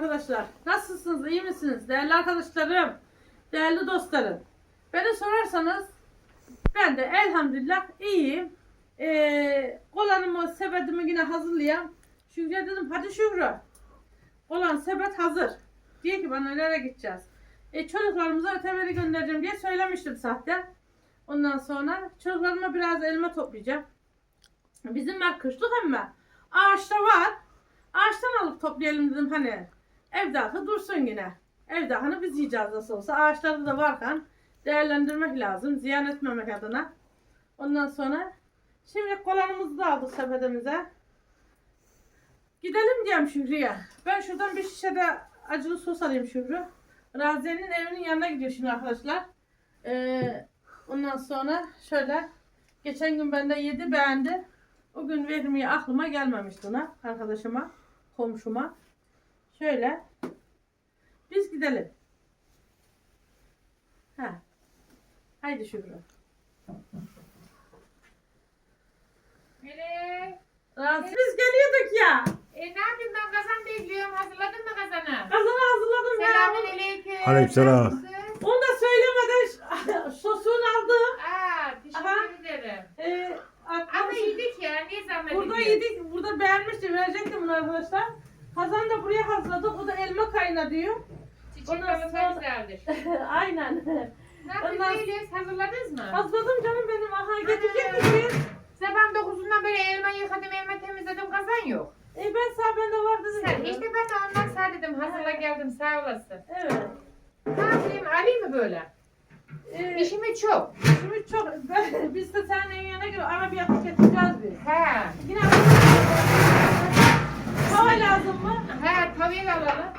arkadaşlar. Nasılsınız? iyi misiniz? Değerli arkadaşlarım, değerli dostlarım. Beni sorarsanız ben de elhamdülillah iyiyim. Ee, kolanımı, sepetimi yine hazırlayayım. Şükrü'ye dedim hadi Şükrü. Kolan sepet hazır. Diye ki bana nereye gideceğiz? E, çocuklarımıza öteberi göndereceğim diye söylemiştim sahte. Ondan sonra çocuklarıma biraz elma toplayacağım. Bizim var kışlık ama ağaçta var. Ağaçtan alıp toplayalım dedim hani. Evdaki dursun yine. Evde hani biz yiyeceğiz nasıl olsa. Ağaçlarda da varken değerlendirmek lazım. Ziyan etmemek adına. Ondan sonra şimdi kolanımızı da aldık sepetimize. Gidelim diyeyim Şükrü'ye. Ben şuradan bir şişe de acılı sos alayım Şükrü. Raziye'nin evinin yanına gidiyor şimdi arkadaşlar. Ee, ondan sonra şöyle geçen gün bende yedi beğendi. O gün vermeye aklıma gelmemişti ona arkadaşıma, komşuma. Şöyle biz gidelim. Ha. Haydi Şükrü. Melek. Biz geliyorduk ya. E ne yapayım ben kazan bekliyorum. Hazırladın mı kazanı? Kazanı hazırladım ya. Selamün aleyküm. Aleykümselam. Onu da söylemeden sosunu aldım. Aa teşekkür Aha. ederim. Ee, Ama yedik ya. Niye zahmet Burada ediyorsun? yedik. Burada beğenmiştim. Verecektim bunu arkadaşlar. Kazan da buraya hazırladık. O da elma kayna diyor. Çiçek Ondan balığı sonra- güzeldir. Aynen. Ne yapayım Ondan- Melis? Hazırladınız mı? Hazırladım canım benim. Aha getirecek misin? Sabah 9'undan beri elma yıkadım, elma temizledim, kazan yok. E ben sağ bende var dedim. Sen, işte ben de ondan sağ dedim, hazırla geldim, sağ olasın. Evet. Ne yapayım, alayım mı böyle? Ee, İşimi çok. şimdi çok ben, biz de senin yanına göre ara bir yapıp getireceğiz bir. He. Yine hava lazım mı? He, tabii alalım.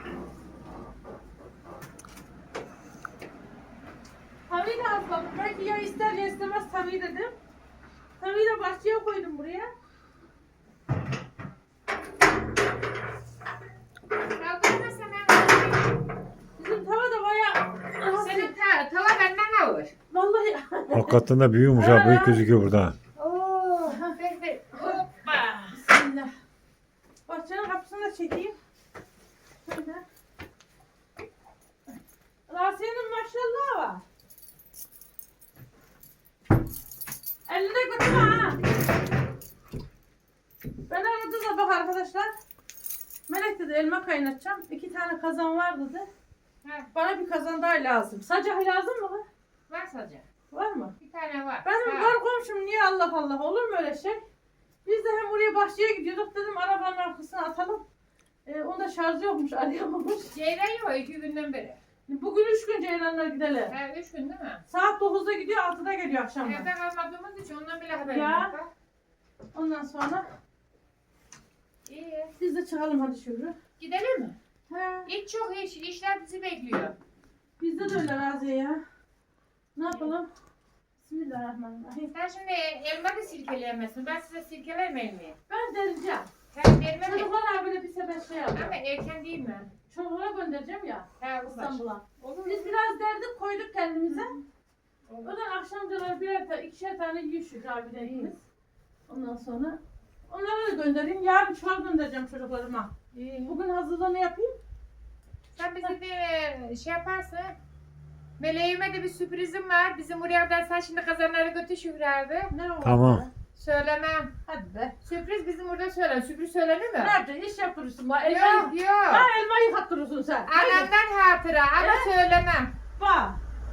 Tabii de hazırladım. Belki ya ister ya istemez tabii dedim. Tabii de bahçeye koydum buraya. Bizim tava da bayağı... Senin ta tava benden ağır. Vallahi... Hakikaten de büyümüş ha. Büyük gözüküyor burada. Oo. Ver ver. Hoppa. Bismillah. Bahçenin kapısını da çekeyim. Şöyle. Rasiye'nin maşallah arkadaşlar. Melek dedi elma kaynatacağım. İki tane kazan var dedi. He, Bana bir kazan daha lazım. Sacah lazım mı? var sadece. Var mı? Bir tane var. Benim var komşum niye Allah Allah olur mu öyle şey? Biz de hem oraya bahçeye gidiyorduk dedim arabanın arkasına atalım. Ee, onda şarjı yokmuş arayamamış. Ceylan yok iki günden beri. Bugün üç gün Ceylanlar gidelim. He, üç gün değil mi? Saat 9'da gidiyor 6'da geliyor akşamdan. Evde kalmadığımız için ondan bile haberim Ya. yok. Ondan sonra İyi. biz de çıkalım hadi Şükrü. Gidelim mi? He, İş çok iş. İşler bizi bekliyor. bizde de öyle Raziye ya. Ne yapalım? Bismillahirrahmanirrahim. Sen şimdi elma da silkeleyemezsin. Ben size silkelemeyeyim mi? Ben dereceğim. Sen verme mi? Çocuklar de bir sefer şey Ama alacağım. erken değil mi? Çocuklara göndereceğim ya He, bu İstanbul'a. Olur Biz biraz derdik koyduk kendimize. Olur. Öğlen akşamcalar birer tane, ikişer tane yiyor şu ikimiz. Ondan sonra onlara da göndereyim. Yarın çuval göndereceğim çocuklarıma. İyi. Bugün hazırlığını yapayım. Sen bize de şey yaparsın. Meleğime de bir sürprizim var. Bizim buraya kadar sen şimdi kazanları götür Şükrü abi. Ne o? Tamam. Söylemem. Hadi be. Sürpriz bizim burada söyler. Sürpriz söylenir mi? Nerede iş yaptırırsın bak. Elma, Yok yok. ha, elma yıkattırırsın sen. Hadi. Annemden hatıra ama Evet. söylemem. Bak.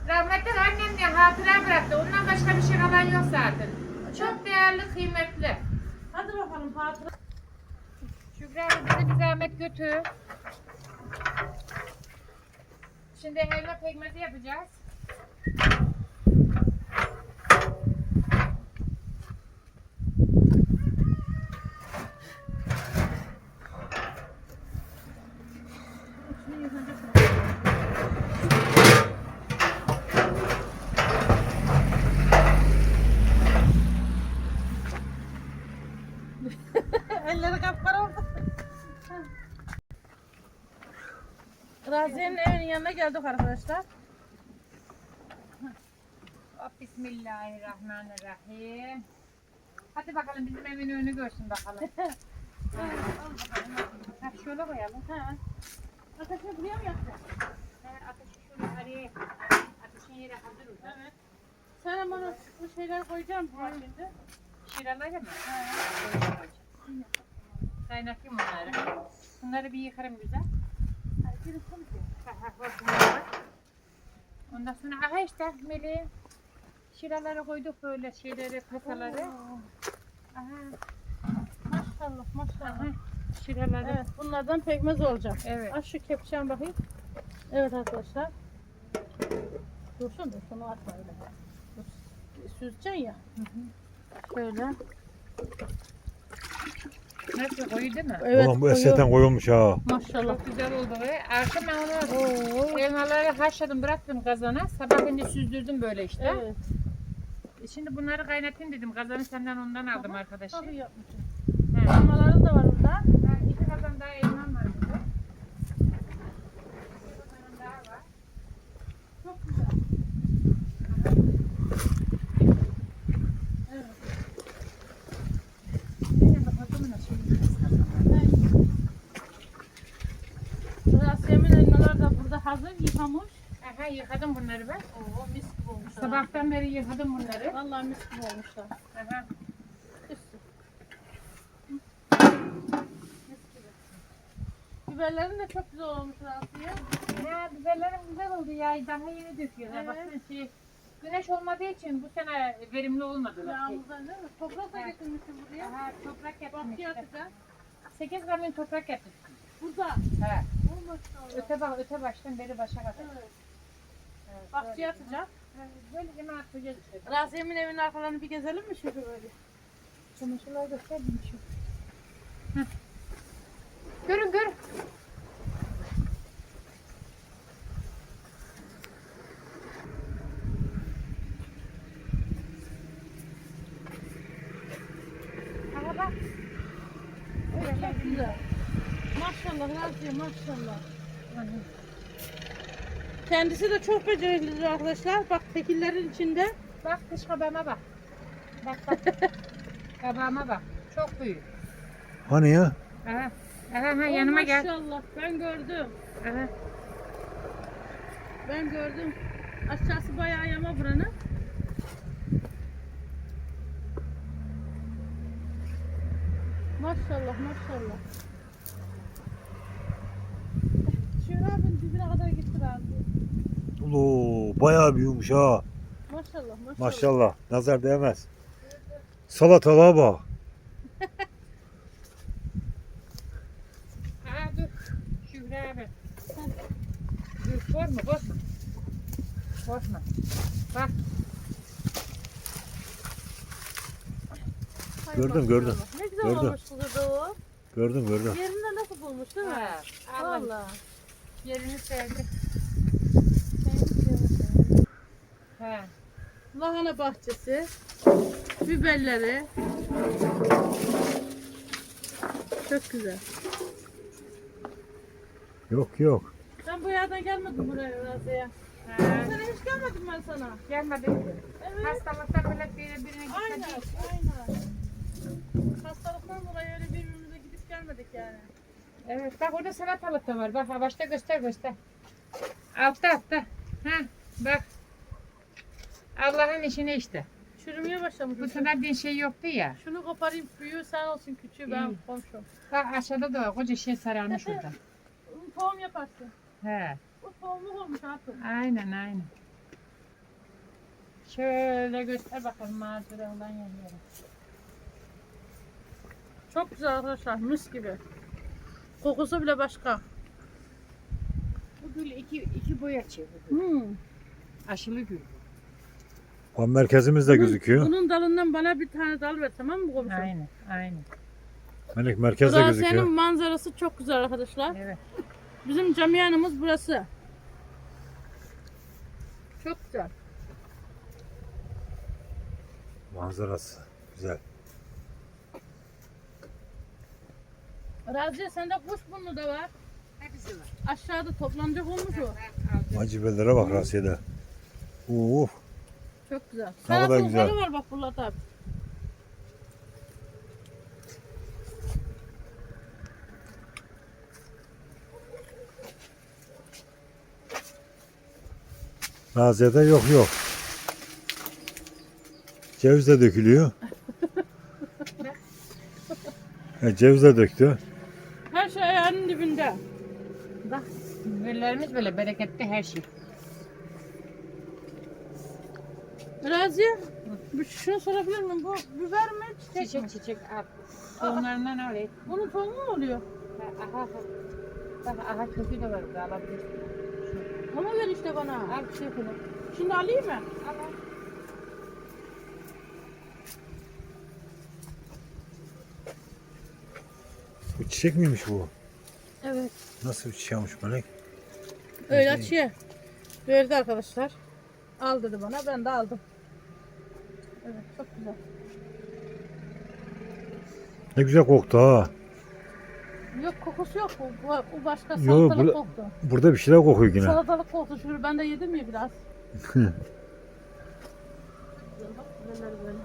Rahmetli annem diye hatıra bıraktı. Ondan başka bir şey kalan yok zaten. Çok değerli, kıymetli. Hadi bakalım hatıra. Şükrü abi bize bir zahmet götür. Şimdi elma pekmezi yapacağız. Raziye'nin evinin yanına geldik arkadaşlar. Bismillahirrahmanirrahim. Hadi bakalım bizim evin önünü görsün bakalım. Ha, şöyle koyalım. Ha. Ateşi buraya mı yakacaksın? He, ateşi şöyle araya. Ateşin yeri hazır orada. Evet. Sen bana bu şeyler koyacağım bu şimdi. Şiraları mı? Kaynatayım onları. Bunları bir yıkarım güzel. Ha, ha, bak bunlar var. Ondan sonra aha işte meleğin şiraları koyduk böyle şeyleri, pasaları. Aha, Maşallah maşallah. aha. Şiraları. Evet bunlardan pekmez olacak. Evet. Aç şu kepçen bakayım. Evet arkadaşlar. Dursun dur şunu atma öyle. Dur. Süzeceksin ya. Şöyle. Nasıl koyu değil mi? Evet. Ulan bu eseten koyulmuş ha. Maşallah. Çok güzel oldu ve akşam ben onu elmaları haşladım bıraktım kazana. Sabah şimdi süzdürdüm böyle işte. Evet. Şimdi bunları kaynatayım dedim. Kazanı senden ondan aldım arkadaşı. Tabii yapmışım. Elmaların da var burada. Ha, İki kazan daha elmam var burada. Bir kazanım daha var. Çok güzel. Evet. Yine bakalım nasıl yiyeceğiz Biraz yemin elmalar da burada hazır yıkamış. Aha yıkadım bunları ben. Oo mis gibi olmuşlar. Sabahtan beri yıkadım bunları. Vallahi mis gibi olmuşlar. Aha. Biberlerin de çok güzel olmuş Asiye. Ya biberlerim güzel oldu ya. Daha yeni döküyorlar. Evet. Baksana şey. Güneş olmadığı için bu sene verimli olmadılar. Yağmurdan değil mi? Toprak da getirmişsin buraya. Aha toprak yaptım Bahçe işte. atacağız. 8 kamyon toprak yaptık. Burada. He. Oh. Öte, bak, öte baştan beri başa kadar. Evet. Evet, Bahçeye. Evet, Böyle hemen atacağız işte. Raziye'min evinin arkalarını bir gezelim mi şöyle böyle? Çamaşırlar gösterdim şu. Görün görün. Aha bak. Öyle güzel. Maşallah Raziye maşallah. Kendisi de çok beceriklidir arkadaşlar. Bak tekillerin içinde. Bak kış kabağıma bak. Bak bak. kabağıma bak. Çok büyük. Hani ya? Aha. Aha, aha yanıma Oh, gel. Maşallah ben gördüm. Aha. Ben gördüm. Aşağısı bayağı yama buranın. Maşallah maşallah. Şöyle abinin dibine kadar gitti abi. Ulo bayağı büyümüş ha. Maşallah maşallah. Maşallah. Nazar değmez. Salatalığa bak. Aa dur. Şükrü abi. Dur korkma korkma. Korkma. Bak Gördüm, maşallah. gördüm. Ne güzel Gördüm. olmuş burada o. Gördüm gördüm. Yerinde nasıl bulmuş değil mi? Ha, Allah Valla. yerini sevdi. He. Lahana bahçesi, biberleri. Çok güzel. Yok yok. Ben bu yerden gelmedim buraya Raziye. Sana hiç gelmedim ben sana. Gelmedi. Evet. Hastalıktan bile biri birine Aynen, gitmedi. aynen. Hastalıktan dolayı öyle birbirimize gidip gelmedik yani. Evet bak orada salatalık da var. Bak başta göster göster. Altta altta. Ha bak. Allah'ın işine işte. Çürümeye başlamış. Bu sene bir şey yoktu ya. Şunu koparayım, büyüğü sen olsun, küçüğü ben İyi. komşum. Bak aşağıda da var. Koca şey sararmış orada. Tohum yaparsın. He. Bu tohumluk olmuş artık. Aynen aynen. Şöyle göster bakalım manzaradan yerlere. Çok güzel arkadaşlar, mis gibi. Kokusu bile başka. Bu gül iki, iki boya çevir. Hmm. Aşılı gül. Van merkezimiz de Bunun- gözüküyor. Bunun dalından bana bir tane dal ver tamam mı komşum? Aynen aynen. Melek merkezde Burasının gözüküyor. manzarası çok güzel arkadaşlar. Evet. Bizim cami yanımız burası. Çok güzel. Manzarası. Güzel. Raziye sende kuşburnu da var. Hepsi var. Aşağıda toplanacak olmuş o. Acibelere bak Rasiye'de. Uf. Çok güzel. Ne kadar güzel. var bak Bulat abi. Naziyede yok yok. Ceviz de dökülüyor. Ha, e, ceviz de döktü. Her şey ayağının dibinde. Bak, güllerimiz böyle bereketli her şey. Raziye, bir şunu sorabilir miyim? Bu biber mi? Çiçek, mi? Çiçek çiçek al. Tohumlarından al. et. Bunun tohumu mu oluyor? Ha, Aha aha. Bak aha kökü de var burada alabilirsin. Onu ver işte bana. Al kökünü. Şimdi alayım mı? Al al. Bu çiçek miymiş bu? Evet. Nasıl bir çiçekmiş Melek? Öyle açıyor. Verdi arkadaşlar. Al dedi bana. Ben de aldım. Evet çok güzel. Ne güzel koktu ha. Yok kokusu yok. Bu, başka salatalık burada- koktu. Burada bir şeyler kokuyor yine. Salatalık koktu. Şunu ben de yedim ya biraz. Güzel, bak, güzeller böyle.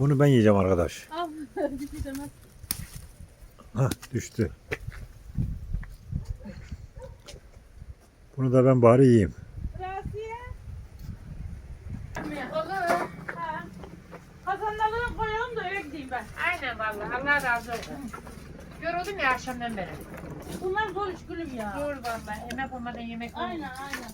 Bunu ben yiyeceğim arkadaş. Al. Şey. Hah düştü. Bunu da ben bari yiyeyim. Rasiye. Olur. Ha. Kazanları koyalım da eve gideyim ben. Aynen vallahi Allah razı olsun. Yoruldum ya akşamdan beri. Bunlar zor iş gülüm ya. Dur vallahi emek olmadan yemek olmuyor. Aynen aynen.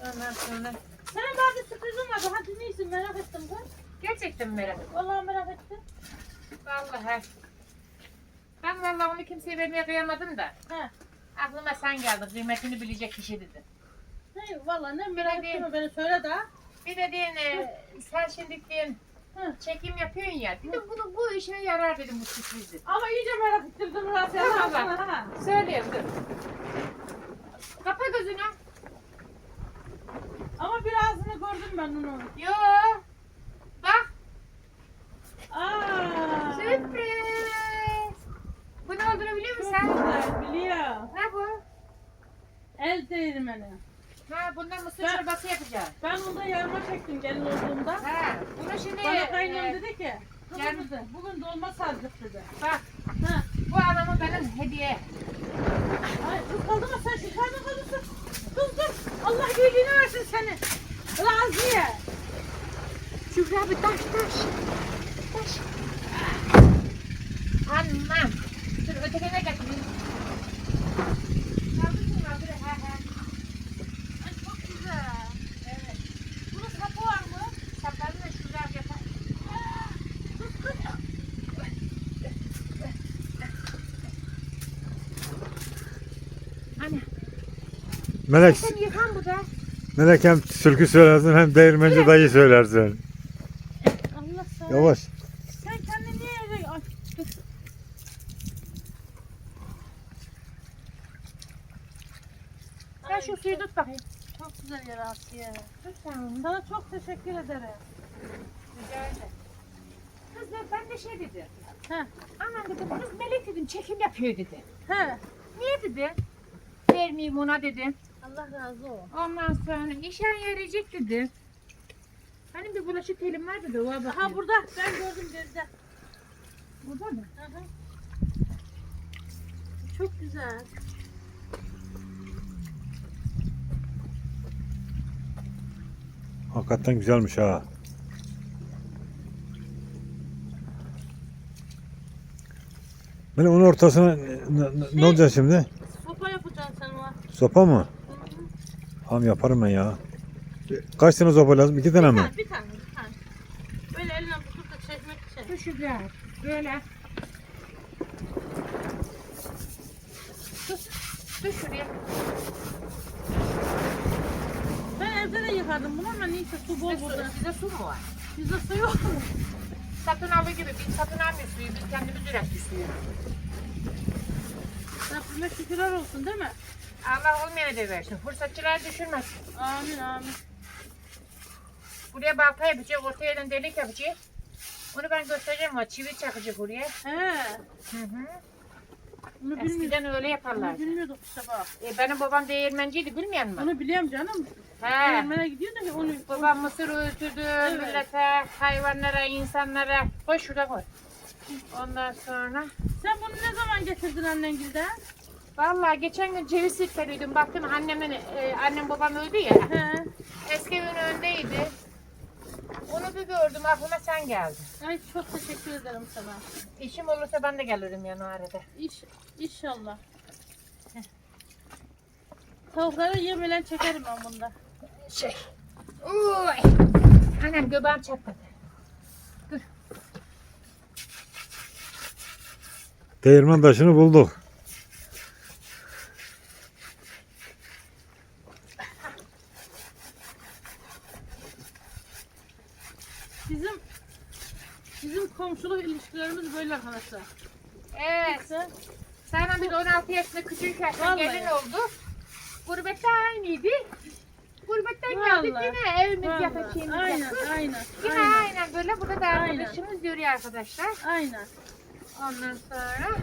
Ondan sonra Senin daha bir sürprizin vardı. Hadi neyse merak ettim kız. gerçekten merak ettim. Vallahi merak ettim. Vallahi. Ben vallahi onu kimseye vermeye kıyamadım da. He. Aklıma sen geldin. Kıymetini bilecek kişi dedin. Ne vallahi ne merak Bilmiyorum. ettim beni söyle de. Bir de diyen, e, sen şimdi Hı. çekim yapıyorsun ya. Dedim bunu bu işe yarar dedim bu sürprizi. Ama iyice merak ettirdim Rasiye. Tamam, Allah bak. ha. Söyleyeyim dur. Kapa gözünü. Ama birazını gördüm ben onu. Yo. Bak. Aa. Sürpriz. Bu ne olduğunu biliyor musun Çok sen? biliyor. Ne bu? El değirmeni. Ha bundan mısır Ben- çorbası yapacağım. Ben onda yarma çektim gelin olduğumda. Ha bunu şimdi Bana kaynım e, dedi ki. Kızım dedi, bugün dolma sardık dedi. bak Ha. bu adamı benim hediye. Ay kız kaldı mı sen şişerden kalırsın. Kız dur. Allah iyiliğini versin seni. Raziye. Şükrü abi taş taş. Taş. Anlam. Dur ötekine getireyim. Kaldırsın abi. Ha ha. Ay çok güzel. Evet. Bunun sapı var mı? Saplarını da şuraya yapar. Kız kız. Anne Melek, sen yıkan bu da. Melek hem türkü söylersin hem değirmenci dayı söylersin. Allah sana. Yavaş. Sen kendini niye öyle... Ay, dur. Sen şu suyu tut bakayım. Çok güzel yer Asiye. Tut sen onu. Sana çok teşekkür ederim. Rica ederim. Kız da ben de şey dedim. He. Aman dedim kız Melek dedim çekim yapıyor dedi. He. Niye dedi? Vermeyeyim ona dedim. Allah razı olsun. Ondan sonra işe yarayacak dedi. Hani bir bulaşık telim var dedi. Oha bak. Ha burada. Ben gördüm gözde. burada mı? Hı hı. Çok güzel. Hakikaten güzelmiş ha. Melek onun ortasına ne, ne- ne olacak şimdi? Sopa yapacaksın sen o. Sopa mı? Tamam yaparım ben ya. Kaç tane sopa lazım? İki tane mi? bir tane, bir tane. Böyle eline tutup da çekmek için. Şuraya. Böyle. Dur. Dur şuraya. Ben evde de yıkadım bunu ama neyse su bol burada. size su mu var? Bizde su yok mu? Satın alır gibi. Biz satın almıyoruz suyu. Biz kendimiz üretiyoruz suyu. Rabbime şükürler olsun değil mi? Allah olmayana da versin. Fırsatçılar düşürmesin. Amin amin. Buraya balta yapacak. Ortaya yerden delik yapacak. Onu ben göstereceğim ama çivi çakacak oraya. He. Hı hı. Bunu. Eskiden öyle Bunu yaparlardı. bilmiyorduk işte bak. E, benim babam değirmenciydi bilmiyor musun? Onu biliyorum canım. He. Değirmene gidiyor da onu. Babam mısır öğütürdü millete, hayvanlara, insanlara. Koy şurada koy. Ondan sonra Sen bunu ne zaman getirdin annengilden? Vallahi geçen gün ceviz sirkeliydim. Baktım annemin, e, annem babam öldü ya. He. Eski evin önündeydi. Onu bir gördüm aklıma sen geldin. Ay çok teşekkür ederim sana. İşim olursa ben de gelirim yani o arada. İş, inşallah. Tavukları yemelen çekerim ben bunda. Şey. Uy. Annem göbeğim çatladı. Değirmen taşını bulduk. Bizim bizim komşuluk ilişkilerimiz böyle arkadaşlar. Evet. Sen Sana bir de 16 yaşında küçük yaşta Vallahi. gelin oldu. Gurbette aynıydı. Gurbetten geldik Vallahi. yine evimiz Vallahi, yapacağımız Aynen, yaptık. aynen, Yine aynen, aynen böyle. Burada da Aynen. arkadaşımız görüyor arkadaşlar. Aynen. Ondan sonra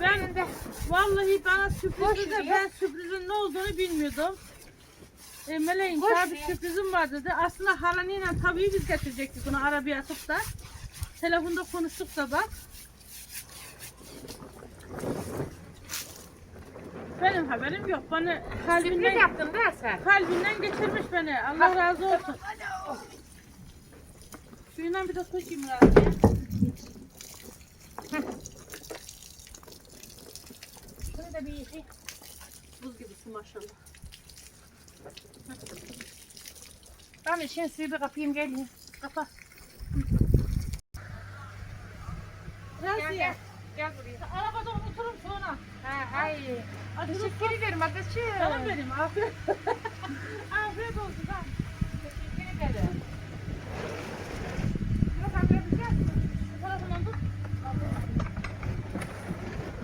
Ben de vallahi bana Boş sürprizdi de ben sürprizin ne olduğunu bilmiyordum. E, Meleğin Boş bir sürprizim var dedi. Aslında halanıyla tabii biz getirecektik bunu arabaya atıp da. Telefonda konuştuk da bak. Benim haberim yok. Bana sürpriz kalbinden, yaptın da sen. kalbinden geçirmiş beni. Allah razı olsun. Suyundan bir de koyayım razıya. Bunu da bir yıkayım. Buz gibisin maşallah. Ben de şimdi suyu bir kapayım geleyim. Kapat. Gel Razıya. gel. Buraya. Arabada unuturum sonra. Ha, hay. Açılıp Teşekkür ederim adacığım. Canım benim afiyet. afiyet olsun. Teşekkür ederim. Yok anlayabilecek misin? Bu tarafından tut.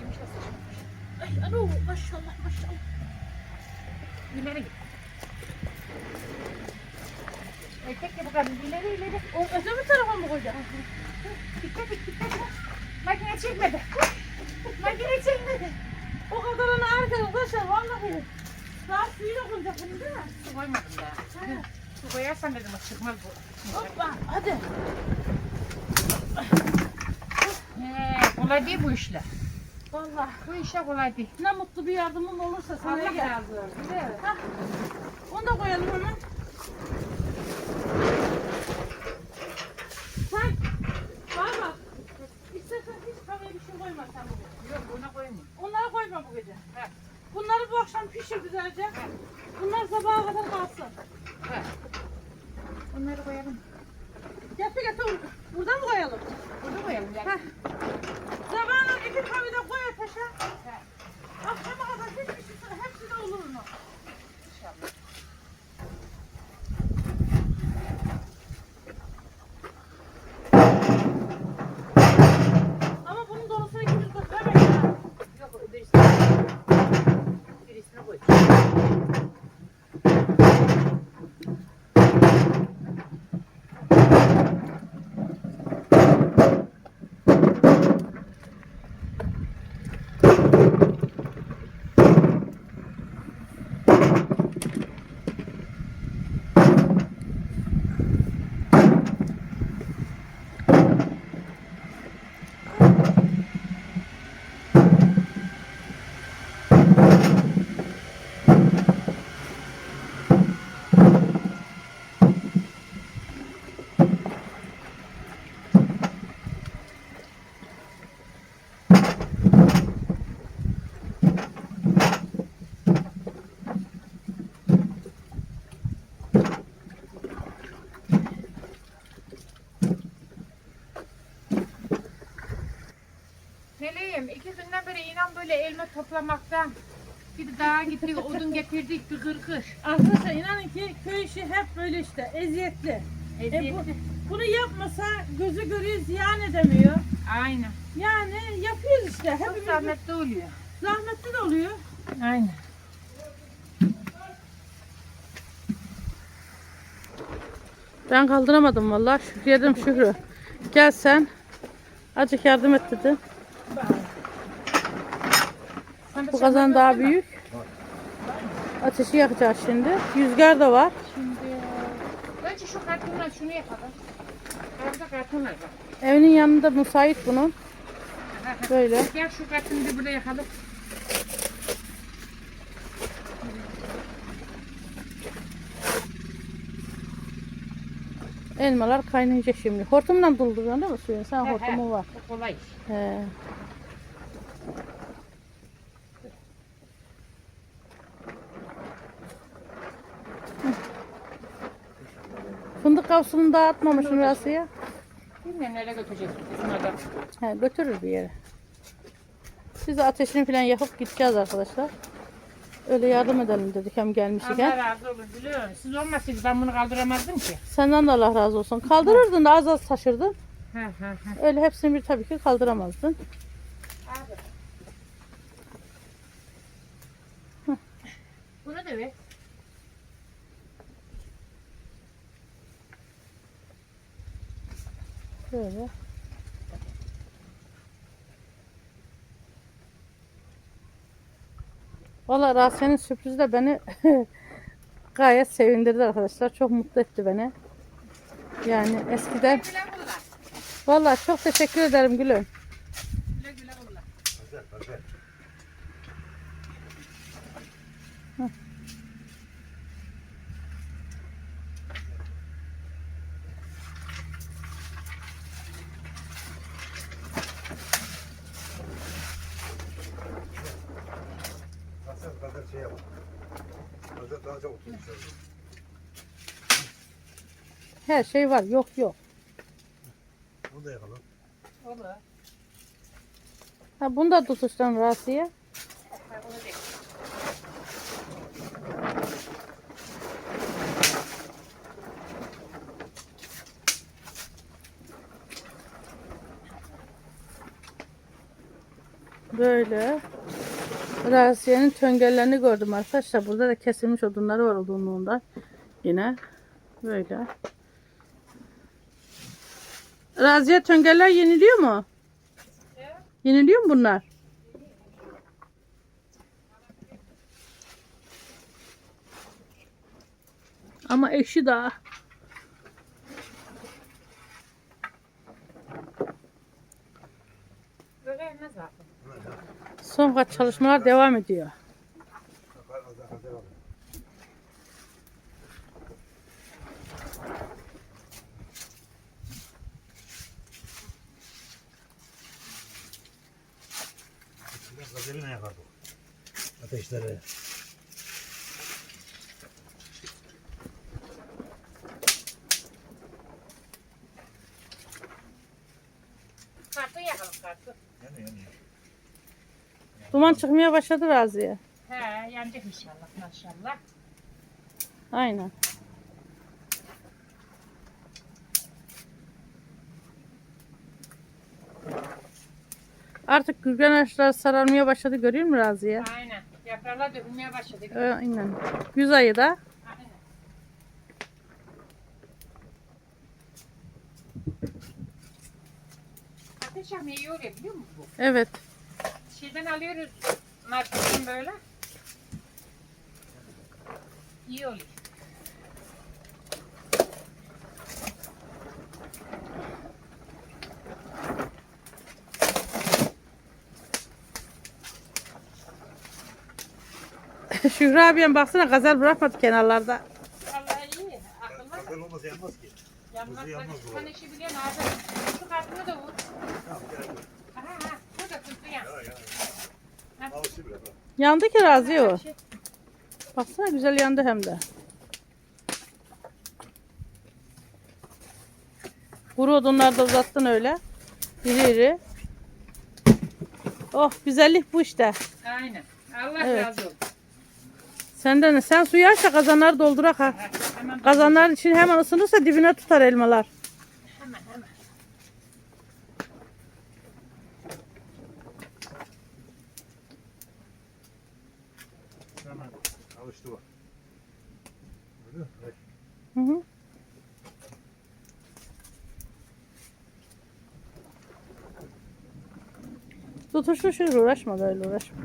Yumuşa sıçmış. Ay alo maşallah maşallah. İleri git. Erkek de bu kadar ileri ileri. O öteki tarafa mı koyacaksın? Dikkat et dikkat et. Makine çekmedi. Makine çekmedi. O kadarını arkadaşlar arkadaşlar vallahi. Daha suyu da koyacak bunu değil mi? Su koymadım ya. Su koyarsan dedim o çıkmaz bu. Hoppa hadi. He, kolay değil bu işler. Vallahi Bu işler kolay değil. ne mutlu bir yardımım olursa sana Allah gel. razı olsun. Evet. Hah. Onu da koyalım hemen. Sen bana bak. İstersen hiç kahveye bir şey koyma sen bugün. Yok buna koymayayım. Onları koyma bu gece. He. Bunları bu akşam pişir güzelce. Bunlar sabaha kadar kalsın. He. Onları koyalım. Getir getir. Buradan mı koyalım? Burada koyalım. Gel. Heh. Sabahına iki kahve de koy ateşe. Akşama kadar hiçbir şey, hepsi de olur mu? İnşallah. Ama bunun dolusunu ikimiz götüremeyiz. ha. Yok birisine Birisine koy. Meleğim iki inan böyle elma toplamaktan bir de dağa gittik odun getirdik bir kırkır. Arkadaşlar inanın ki köy işi hep böyle işte eziyetli. E bu, Eziyetli. bunu yapmasa gözü görüyor ziyan edemiyor. Aynen. Yani yapıyoruz işte. Çok Hepimiz zahmetli oluyor. zahmetli de oluyor. Aynen. Ben kaldıramadım vallahi. Şükrü dedim Şükrü. Gel sen. Azıcık yardım et dedim. Bu kazan daha büyük. Ateşi yakacağız şimdi. Rüzgar da var. Şimdi önce şu kartonla şunu yapalım. Orada kartonlar var. Evinin yanında müsait bunun. Böyle. Gel şu kartonu bir burada yakalım. Elmalar kaynayacak şimdi. Hortumla dolduruyorsun değil mi suyunu? Sen hortumun var. Kolay. He. Hı. Kavsunu dağıtmamışsın Rasiye. Bilmiyorum nereye götürecek. He, götürür bir yere. Biz de ateşini falan yakıp gideceğiz arkadaşlar. Öyle yardım edelim dedik hem Allah gelmişken. razı olun biliyorum. Siz olmasaydınız ben bunu kaldıramazdım ki. Senden de Allah razı olsun. Kaldırırdın da az az taşırdın. He he he. Öyle hepsini bir tabii ki kaldıramazdın. Abi. Bunu da ver. Böyle. Valla Rasiye'nin sürprizi de beni gayet sevindirdi arkadaşlar. Çok mutlu etti beni. Yani eskiden. Valla çok teşekkür ederim gülüm. Güle güle kullan. Baksana kadar şey yap. Kadar daha çabuk tutuşur. Her şey var. Yok yok. Bunu da yakalım. Olur. Ha bunu da tutuştan Rasiye. Böyle. Rasiye'nin töngellerini gördüm arkadaşlar. Burada da kesilmiş odunları var odunluğunda. Yine böyle. Raziye töngeller yeniliyor mu? Yeniliyor mu bunlar? Ama ekşi daha. Böyle elmez zaten. Son kat çalışmalar devam ediyor. Gazeline yakardık. Ateşleri. Kartı yakalım kartı. Yani yani. Duman çıkmaya başladı Raziye. He yanacak inşallah maşallah. Aynen. Artık gürgen ağaçlar sararmaya başladı görüyor musun Raziye? Aynen. Yaprağlar dökülmeye başladı. Aynen. Güz ayı da. Aynen. Ateş yakmayı iyi oluyor biliyor musun bu? Evet. Şeyden alıyoruz marketten böyle. İyi oluyor. Şükrü abiyen baksana gazel bırakmadı kenarlarda. Vallahi iyi. Akıllı. Gazel olmasa yanmaz ki. Yanmaz. Yanmaz Sen işi biliyorsun abi. Şu kartını da vur. Tamam gel. Aha aha. Yandı ki Raziye o. Baksana güzel yandı hem de. Kuru odunları da uzattın öyle. İri iri. Oh güzellik bu işte. Aynen. Allah Evet. razı olsun. Senden de sen suyu aç da kazanları doldurak ha. Ha, Hemen Kazanlar için hemen ısınırsa dibine tutar elmalar. hemen. Hemen Hı hı. Dur şu şöyle uğraşma böyle uğraşma.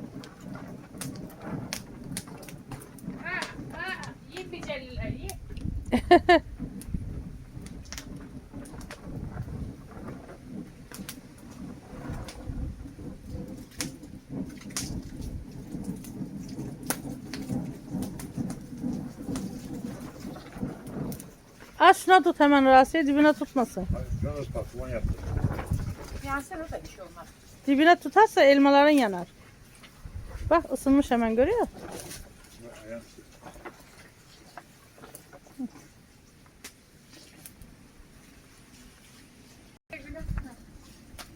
Ha, ha, iyi bir şuna tut hemen Rasiye dibine tutmasın. Şurada patron yaptı. Yansın o da bir şey olmaz. Dibine tutarsa elmaların yanar. Bak ısınmış hemen görüyor musun?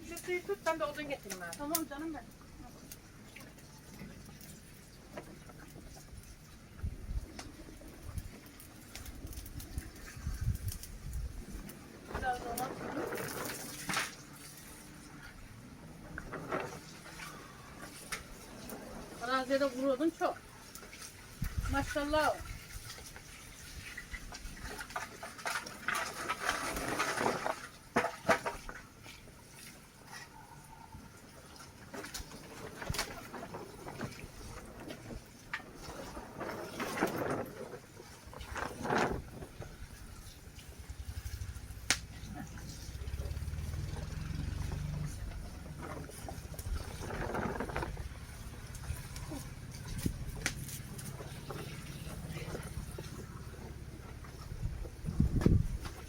Şu suyu tut ben de odun getireyim abi. Tamam canım ben. Arazide vuruyordun çok. Maşallah.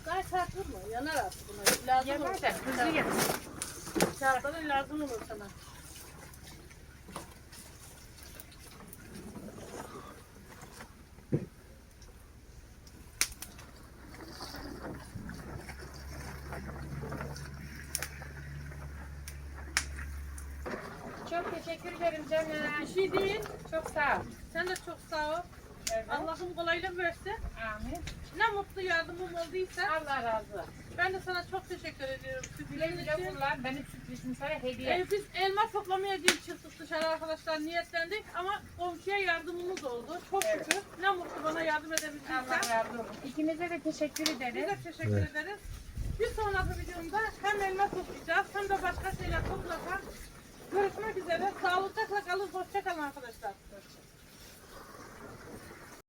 Gayet sert vurma. Yanar artık olur. de hızlı yeter. Çarpmanın lazım olur sana. Çok teşekkür ederim canım. Bir şey değil. Çok sağ ol. Sen de çok sağ ol. Evet. Allah'ım kolaylık versin. Amin. Ne mutlu yardımım olduysa Allah razı olsun. Ben de sana çok teşekkür ediyorum. Güle için. kullan. Benim sürprizim sana hediye. Ee, biz elma toplamaya diye çıktık dışarı arkadaşlar niyetlendik ama komşuya yardımımız oldu. Çok Evet. şükür. Ne mutlu bana yardım. Allah razı olsun. İkinize de teşekkür Biz ederiz. de teşekkür Evet. ederiz. Bir sonraki videomda hem elma toplayacağız hem de başka şeyler toplayacağız. Görüşmek üzere. Sağlıcakla kalın. Hoşça kalın arkadaşlar.